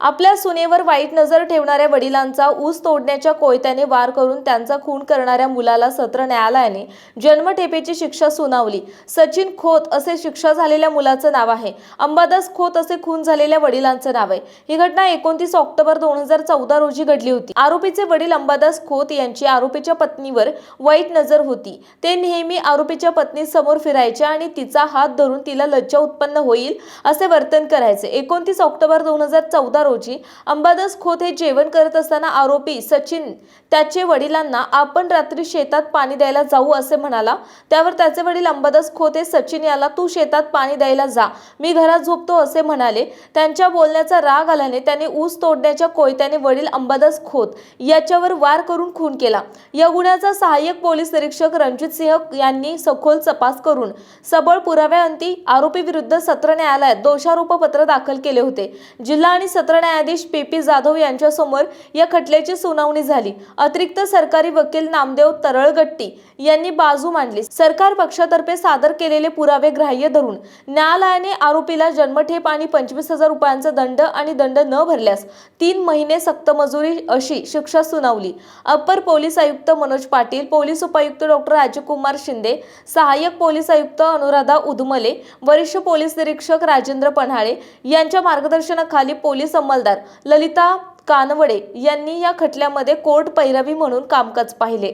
आपल्या सुनेवर वाईट नजर ठेवणाऱ्या वडिलांचा ऊस तोडण्याच्या कोयत्याने वार करून त्यांचा खून करणाऱ्या मुलाला सत्र न्यायालयाने जन्मठेपेची शिक्षा सुनावली. सचिन खोत असे शिक्षा झालेल्या मुलाचं नाव आहे. अंबादास खोत असे खून झालेल्या वडिलांचं नाव आहे. ही घटना एकोणतीस ऑक्टोबर दोन हजार चौदा रोजी घडली होती. आरोपीचे वडील अंबादास खोत यांची आरोपीच्या पत्नीवर वाईट नजर होती. ते नेहमी आरोपीच्या पत्नी समोर फिरायचे आणि तिचा हात धरून तिला लज्जा उत्पन्न होईल असे वर्तन करायचे. एकोणतीस ऑक्टोबर दोन हजार चौदा रोजी अंबादास खोत हे जेवण करत असताना आरोपी सचिन त्याचे वडिलांना आपण रात्री शेतात पाणी द्यायला जाऊ असे म्हणाला. त्यावर त्याचे वडील अंबादास खोत हे सचिन याला तू शेतात पाणी द्यायला जा मी घरात झोपतो असे म्हणाले. त्यांच्या बोलण्याचा राग आल्याने त्याने ऊस तोडण्याच्या कोयत्याने वडील अंबादास खोत याच्यावर वार करून खून केला. या गुन्ह्याचा सहाय्यक पोलीस निरीक्षक रणजित सिंह यांनी सखोल तपास करून सबळ पुराव्याअंती आरोपी विरुद्ध सत्र न्यायालयात दोषारोपपत्र दाखल केले होते. जिल्हा आणि सत्र सरन्यायाधीश पी पी जाधव यांच्यासमोर या खटल्याची सुनावणी झाली. अतिरिक्त सरकारी वकील नामदेव तरळगट्टी यांनी बाजू मांडली. सरकार पक्षातर्फे सादर केलेले पुरावे ग्राह्य धरून न्यायालयाने आरोपीला जन्मठेप आणि पंचवीस हजार रुपयांचा दंड आणि दंड न भरल्यास तीन महिने सक्तमजुरी अशी शिक्षा सुनावली. अप्पर पोलीस आयुक्त मनोज पाटील पोलीस उपायुक्त डॉक्टर राजकुमार शिंदे सहाय्यक पोलीस आयुक्त अनुराधा उदमले वरिष्ठ पोलीस निरीक्षक राजेंद्र पन्हाळे यांच्या मार्गदर्शनाखाली पोलीस अंमलदार ललिता कानवडे यांनी या खटल्यामध्ये कोर्ट पैरवी म्हणून कामकाज पाहिले.